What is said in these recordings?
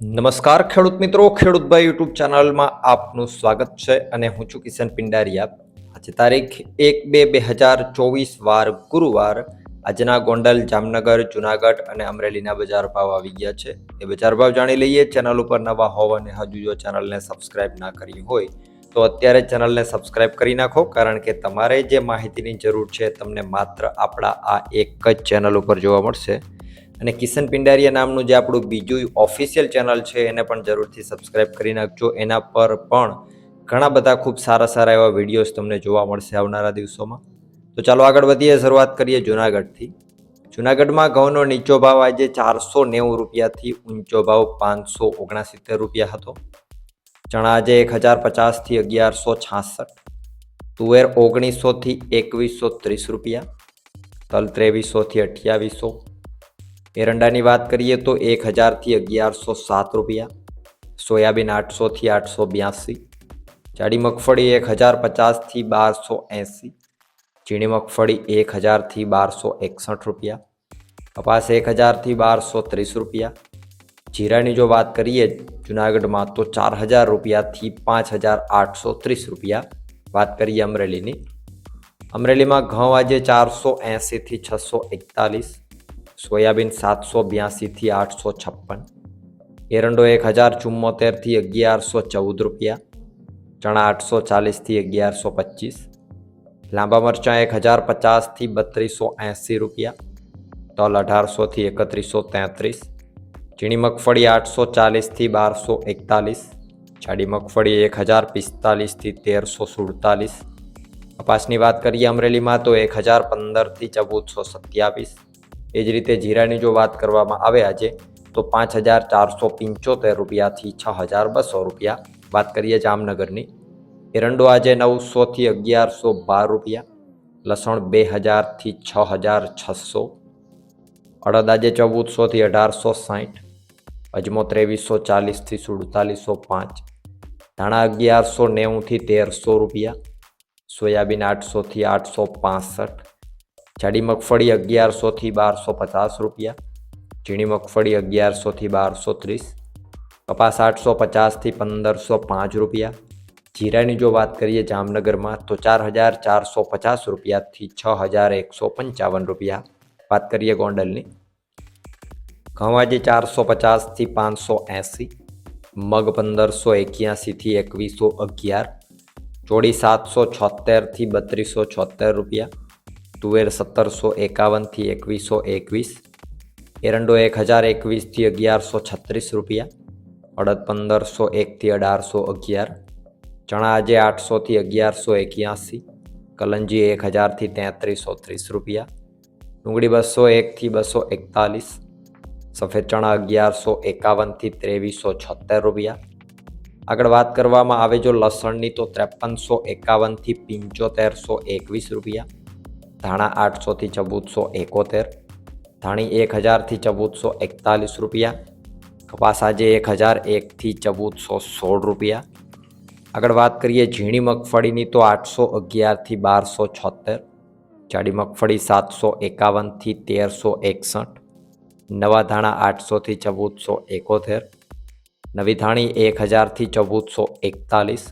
નમસ્કાર ખેડૂત મિત્રો ખેડૂતભાઈ યુટ્યુબ ચેનલમાં આપનું સ્વાગત છે અને હું છું કિશન પિંડારિયા આજે તારીખ એક બે બે હજાર ચોવીસ વાર ગુરુવાર આજના ગોંડલ, જામનગર, જુનાગઢ અને અમરેલીના બજાર ભાવ આવી ગયા છે. એ બજાર ભાવ જાણી લઈએ, ચેનલ ઉપર નવા હોવ અને હજુ જો ચેનલને સબસ્ક્રાઇબ ના કરી હોય, તો અત્યારે ચેનલને સબસ્ક્રાઇબ કરી નાખો, કારણ કે તમારે જે માહિતીની જરૂર છે તમને માત્ર આપણા આ એક જ ચેનલ ઉપર જોવા મળશે. અને કિશન પિંડારિયા નામનું જે આપણું બીજું ઓફિશિયલ ચેનલ છે, એને પણ જરૂરથી સબસ્ક્રાઈબ કરી નાખજો. એના પર પણ ઘણા બધા ખૂબ સારા સારા એવા વિડીયોઝ તમને જોવા મળશે આવનારા દિવસોમાં. તો ચાલો આગળ વધીએ, શરૂઆત કરીએ જુનાગઢથી. જુનાગઢમાં ઘઉંનો નીચો ભાવ આજે ચારસો નેવું રૂપિયાથી ઊંચો ભાવ પાંચસો ઓગણસિત્તેર રૂપિયા હતો. ચણા આજે એક હજાર પચાસથી અગિયારસો છાસઠ. તુવેર ઓગણીસોથી એકવીસો ત્રીસ રૂપિયા. તલ ત્રેવીસોથી અઠ્યાવીસો. એરંડાની વાત કરીએ તો એક હજારથી અગિયારસો સાત રૂપિયા, સોયાબીન આઠસોથી આઠસો બ્યાસી, જાડી મગફળી એક હજાર પચાસથી બારસો એંસી, ઝીણી મગફળી એક હજારથી બારસો એકસઠ રૂપિયા, કપાસ એક હજારથી બારસો ત્રીસ રૂપિયા, જીરાની જો વાત કરીએ જુનાગઢમાં તો ચાર હજાર રૂપિયાથી પાંચ હજાર આઠસો ત્રીસ રૂપિયા, વાત કરીએ અમરેલીની. અમરેલીમાં ઘઉં આજે ચારસો એંસીથી છસો એકતાલીસ સોયાબીન સાતસો બ્યાસીથી આઠસો છપ્પન. એરંડો એક હજાર ચુમ્મોતેરથી અગિયારસો ચૌદ રૂપિયા. ચણા આઠસો ચાલીસથી અગિયારસો પચીસ. લાંબા મરચાં એક હજાર પચાસથી બત્રીસો એંસી રૂપિયા. તલ અઢારસોથી એકત્રીસો તેત્રીસ. ઝીણી મગફળી આઠસો ચાલીસથી બારસો એકતાલીસ. જાડી મગફળી એક હજાર પિસ્તાલીસથી તેરસો સુડતાલીસ. કપાસની વાત કરીએ અમરેલીમાં તો એક હજાર પંદરથી ચૌદસો સત્યાવીસ. એ જ રીતે જીરાની જો વાત કરવામાં આવે આજે, તો પાંચ હજાર ચારસો પંચોતેર રૂપિયાથી છ હજાર બસો રૂપિયા. વાત કરીએ જામનગરની. એરંડો આજે નવસોથી અગિયારસો બાર રૂપિયા. લસણ બે હજારથી છ હજાર છસો. અડદ આજે ચૌદસોથી અઢારસો સાઠ. અજમો ત્રેવીસો ચાલીસથી સુડતાલીસો પાંચ. ધાણા અગિયારસો નેવુંથી તેરસો રૂપિયા. સોયાબીન આઠસોથી આઠસો પાસઠ. જાડી મગફળી અગિયારસોથી બારસો પચાસ રૂપિયા, ઝીણી મગફળી અગિયારસોથી બારસો ત્રીસ, કપાસ આઠસો પચાસથી પંદરસો પાંચ રૂપિયા, જીરાની જો વાત કરીએ જામનગરમાં તો ચાર હજાર ચારસો પચાસ રૂપિયાથી છ હજાર એકસો પંચાવન રૂપિયા વાત કરીએ ગોંડલની. ઘઉં આજે ચારસો પચાસથી પાંચસો એંસી, મગ પંદરસો એક્યાસીથી એકવીસો અગિયાર ચોડી સાતસો છોતેરથી બત્રીસો છોતેર રૂપિયા તુવેર સત્તરસો એકાવનથી એકવીસો એકવીસ, એરંડો એક હજાર એકવીસથી અગિયારસો છત્રીસ રૂપિયા, અડદ પંદરસો એકથી અઢારસો અગિયાર, ચણા આજે આઠસોથી અગિયારસો એક્યાસી, કલંજી એક હજારથી તેત્રીસો ત્રીસ રૂપિયા, ડુંગળી બસો એકથી બસો એકતાલીસ, સફેદ ચણા અગિયારસો એકાવનથી ત્રેવીસો છોતેર રૂપિયા. આગળ વાત કરવામાં આવે જો લસણની તો ત્રેપનસો એકાવનથી પંચોતેરસો એકવીસ રૂપિયા. ધાણા આઠસોથી ચૌદસો એકોતેર, ધાણી એક હજારથી ચૌદસો એકતાલીસ રૂપિયા, કપાસ આજે એક હજાર એકથી ચૌદસો સોળ રૂપિયા. આગળ વાત કરીએ ઝીણી મગફળીની તો આઠસો અગિયારથી બારસો છોતેર, જાડી મગફળી સાતસો એકાવનથી તેરસો એકસઠ, નવા ધાણા આઠસોથી ચૌદસો એકોતેર, નવી ધાણી એક હજારથી ચૌદસો એકતાલીસ,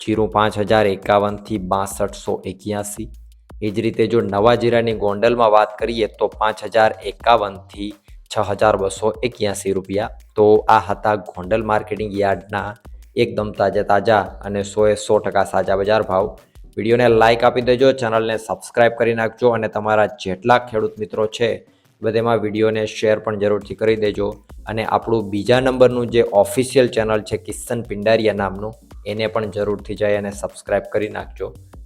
જીરું પાંચ હજાર એકાવનથી બાસઠસો એક્યાસી એ જ રીતે જો નવા જીરાની ગોંડલમાં વાત કરીએ તો પાંચ હજાર એકાવનથી છ હજાર બસો એક્યાસી રૂપિયા. તો આ હતા ગોંડલ માર્કેટિંગ યાર્ડના એકદમ તાજા તાજા અને સોએ સો ટકા સાજા બજાર ભાવ. વિડીયોને લાઇક આપી દેજો, ચેનલને સબસ્ક્રાઇબ કરી નાખજો અને તમારા જેટલા ખેડૂત મિત્રો છે, બધેમાં વિડીયોને શેર પણ જરૂરથી કરી દેજો. અને આપણું બીજા નંબરનું જે ઓફિશિયલ ચેનલ છે કિસ્સન પિંડારિયા નામનું, એને પણ જરૂરથી જઈ અને સબસ્ક્રાઇબ કરી નાખજો.